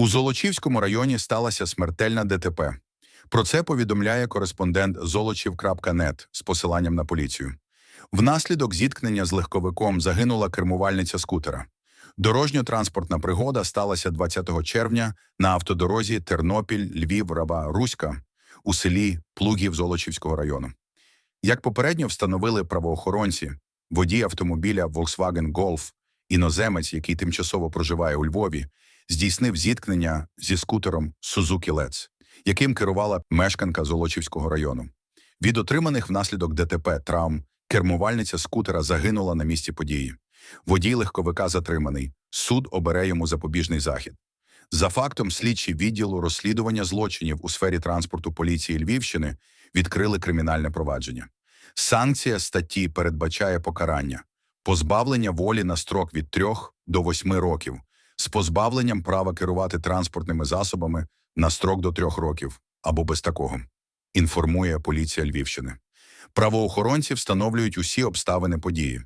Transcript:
У Золочівському районі сталася смертельна ДТП. Про це повідомляє кореспондент золочів.нет з посиланням на поліцію. Внаслідок зіткнення з легковиком загинула кермувальниця скутера. Дорожньо-транспортна пригода сталася 20 червня на автодорозі Тернопіль, Львів, Раба, Руська у селі Плугів Золочівського району. Як попередньо встановили правоохоронці, водій автомобіля Volkswagen Golf, іноземець, який тимчасово проживає у Львові, здійснив зіткнення зі скутером Suzuki Let's, яким керувала мешканка Золочівського району. Від отриманих внаслідок ДТП травм кермувальниця скутера загинула на місці події. Водій легковика затриманий. Суд обере йому запобіжний захід. За фактом, слідчі відділу розслідування злочинів у сфері транспорту поліції Львівщини відкрили кримінальне провадження. Санкція статті передбачає покарання позбавлення волі на строк від 3 до 8 років з позбавленням права керувати транспортними засобами на строк до трьох років або без такого, інформує поліція Львівщини. Правоохоронці встановлюють усі обставини події.